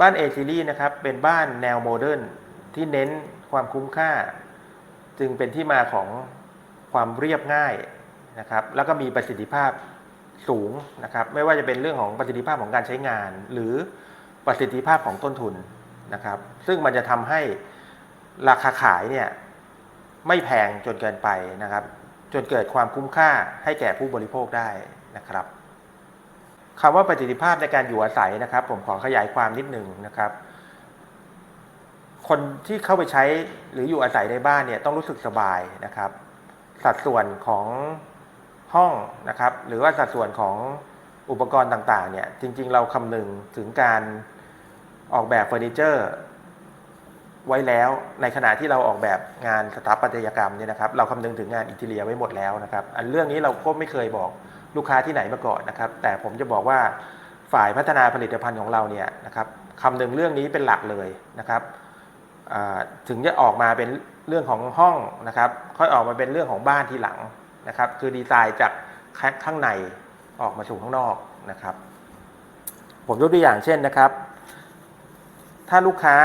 บ้าน A Series นะครับเป็นบ้านแนวโมเดิร์นที่เน้นความคุ้มค่า จึงเป็นที่มาของความเรียบง่ายนะครับแล้วก็มีประสิทธิภาพสูงนะครับไม่ว่าจะเป็นเรื่องของประสิทธิภาพของการใช้งาน หรือประสิทธิภาพของต้นทุนนะครับซึ่งมันจะทำให้ราคาขายเนี่ยไม่แพงจนเกินไปนะครับจนเกิดความคุ้มค่าให้แก่ผู้บริโภคได้นะครับ คำว่าประสิทธิภาพในการอยู่อาศัยนะครับ ผมขอขยายความนิดหนึ่งนะครับ คนที่เข้าไปใช้หรืออยู่อาศัยในบ้านเนี่ยต้องรู้สึกสบายนะครับ สัดส่วนของห้องนะครับ หรือว่าสัดส่วนของอุปกรณ์ต่างๆ เนี่ย จริง ๆ เราคำนึงถึงการออกแบบเฟอร์นิเจอร์ไว้แล้วในขณะที่เราออกแบบงานสถาปัตยกรรมเนี่ยนะครับ เราคำนึงถึงงานอินเทเรียไว้หมดแล้วนะครับ อันเรื่องนี้เราก็ไม่เคยบอก ลูกค้าที่ไหนมาก่อนนะครับ แต่ผมจะบอกว่าฝ่ายพัฒนาผลิตภัณฑ์ของเราเนี่ยนะครับคำนึงเรื่องนี้เป็นหลักเลยนะครับถึงจะออกมาเป็นเรื่องของห้องนะครับ ค่อยออกมาเป็นเรื่องของบ้านทีหลังนะครับ คือดีไซน์จากข้างในออกมาสู่ข้างนอกนะครับ ผมยกตัวอย่างเช่นนะครับ ถ้าลูกค้า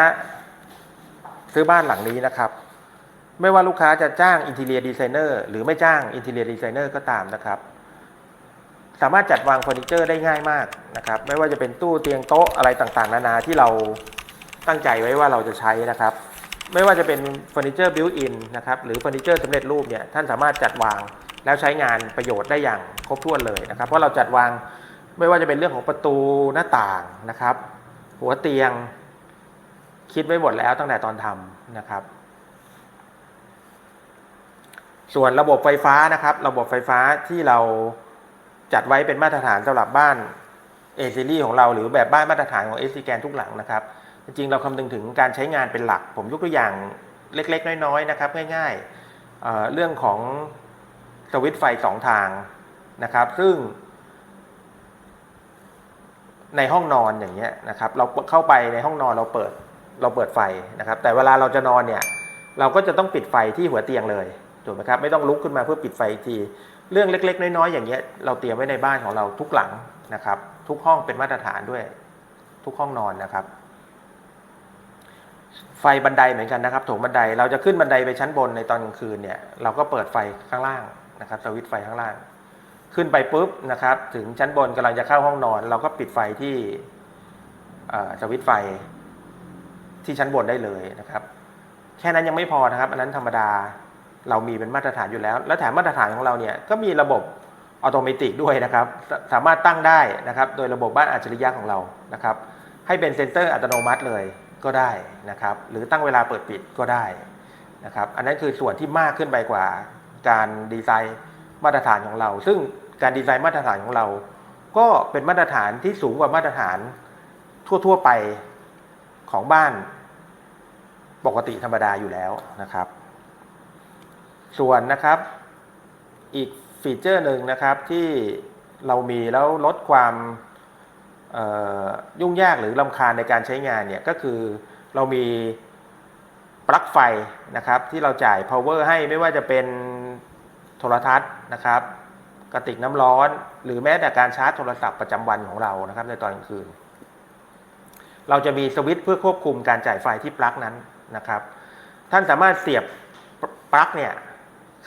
ซื้อบ้านหลังนี้นะครับ ไม่ว่าลูกค้าจะจ้างอินเท i รียดีไซเนอร์หรือไม่จ้างอินเท i รียดีไซเนอร์ก็ตามนะครับ สามารถจัดวางเฟอร์นิเจอร์ได้ง่ายมากนะครับ ไม่ว่าจะเป็นตู้เตียงโต๊ะอะไรต่างๆ นานาที่เราตั้งใจไว้ว่าเราจะใช้นะครับ ไม่ว่าจะเป็นเฟอร์นิเจอร์บิวอินนะครับหรือเฟอร์นิเจอร์สำเร็จรูปเนี่ยท่านสามารถจัดวางแล้วใช้งานประโยชน์ได้อย่างครบถ้วนเลยนะครับ เพราะเราจัดวางไม่ว่าจะเป็นเรื่องของประตูหน้าต่างนะครับ หัวเตียงคิดไว้หมดแล้วตั้งแต่ตอนทำนะครับ ส่วนระบบไฟฟ้านะครับ ระบบไฟฟ้าที่เรา จัดไว้เป็นมาตรฐานสำหรับบ้านเอซีรีของเราหรือแบบบ้านมาตรฐานของเอซีแกนทุกหลังนะครับ จริงๆ เราคำนึงถึงการใช้งานเป็นหลัก ผมยกตัวอย่างเล็กๆ น้อยๆ นะครับ ง่ายๆเเรื่องของสวิตช์ไฟสองทางนะครับ ซึ่ง ในห้องนอนอย่างเงี้ยนะครับ เราเข้าไปในห้องนอนเราเปิดเราเปิดไฟนะครับ แต่เวลาเราจะนอนเนี่ย เราก็จะต้องปิดไฟที่หัวเตียงเลยถูกไหมครับ ไม่ต้องลุกขึ้นมาเพื่อปิดไฟอีกที เรื่องเล็ก ๆ น้อยๆอย่างเงี้ยเราเตรียมไว้ในบ้านของเราทุกหลังนะครับ ทุกห้องเป็นมาตรฐานด้วย ทุกห้องนอนนะครับ ไฟบันไดเหมือนกันนะครับโถงบันไดเราจะขึ้นบันไดไปชั้นบนในตอนกลางคืนเนี่ยเราก็เปิดไฟข้างล่างนะครับสวิตช์ไฟข้างล่าง ขึ้นไปปุ๊บนะครับ ถึงชั้นบนกำลังจะเข้าห้องนอน เราก็ปิดไฟที่สวิตช์ไฟที่ชั้นบนได้เลยนะครับ แค่นั้นยังไม่พอนะครับ อันนั้นธรรมดา เรามีเป็นมาตรฐานอยู่แล้ว แล้วแถมมาตรฐานของเราเนี่ยก็มีระบบอัตโนมัติด้วยนะครับสสามารถตั้งได้นะครับ โดยระบบบ้านอัจฉริยะของเรานะครับ ให้เป็นเซ็นเตอร์อัตโนมัติเลยก็ได้นะครับ หรือตั้งเวลาเปิดปิดก็ได้นะครับ อันนั้นคือส่วนที่มากขึ้นไปกว่าการดีไซน์มาตรฐานของเรา ซึ่งการดีไซน์มาตรฐานของเรา ก็เป็นมาตรฐานที่สูงกว่ามาตรฐานทั่วๆไปของบ้านปกติธรรมดาอยู่แล้วนะครับ ส่วนนะครับ อีกฟีเจอร์หนึ่งนะครับที่เรามีแล้วลดความยุ่งยากหรือลำคาญในการใช้งานเนี่ยก็คือเรามีปลั๊กไฟนะครับที่เราจ่าย power ให้ไม่ว่าจะเป็นโทรทัศน์นะครับกระติกน้ำร้อน หรือแม้แต่การชาร์จโทรศัพท์ประจำวันของเรานะครับ ในตอนกลางคืน เราจะมีสวิตช์เพื่อควบคุมการจ่ายไฟที่ปลั๊กนั้นนะครับ ท่านสามารถเสียบปลั๊กเนี่ย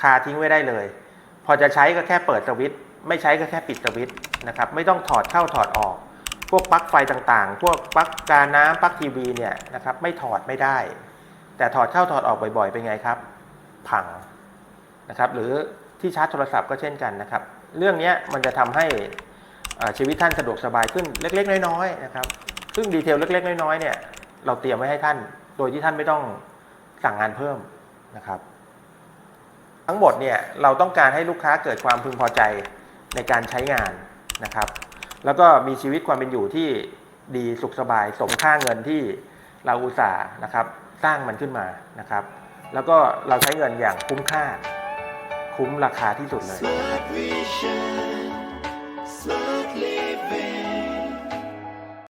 คาทิ้งไว้ได้เลย พอจะใช้ก็แค่เปิดสวิตช์ไม่ใช้ก็แค่ปิดสวิตช์นะครับไม่ต้องถอดเข้าถอดออก พวกปลั๊กไฟต่างๆ พวกปลั๊กกาน้ำปลั๊กทีวีเนี่ยนะครับไม่ถอดไม่ได้ แต่ถอดเข้าถอดออกบ่อยๆ เป็นไงครับ พังนะครับหรือที่ชาร์จโทรศัพท์ก็เช่นกันนะครับ เรื่องนี้มันจะทำให้ชีวิตท่านสะดวกสบายขึ้นเล็ก ๆ น้อยๆนะครับซึ่งดีเทลเล็ก ๆ น้อยๆเนี่ยเราเตรียมไว้ให้ท่าน โดยที่ท่านไม่ต้องสั่งงานเพิ่มนะครับ ทั้งหมดเนี่ยเราต้องการให้ลูกค้าเกิดความพึงพอใจในการใช้งานนะครับ แล้วก็มีชีวิตความเป็นอยู่ที่ดีสุขสบายสมค่าเงินที่เราอุตส่าห์นะครับสร้างมันขึ้นมานะครับ แล้วก็เราใช้เงินอย่างคุ้มค่า คุ้มราคาที่สุดเลย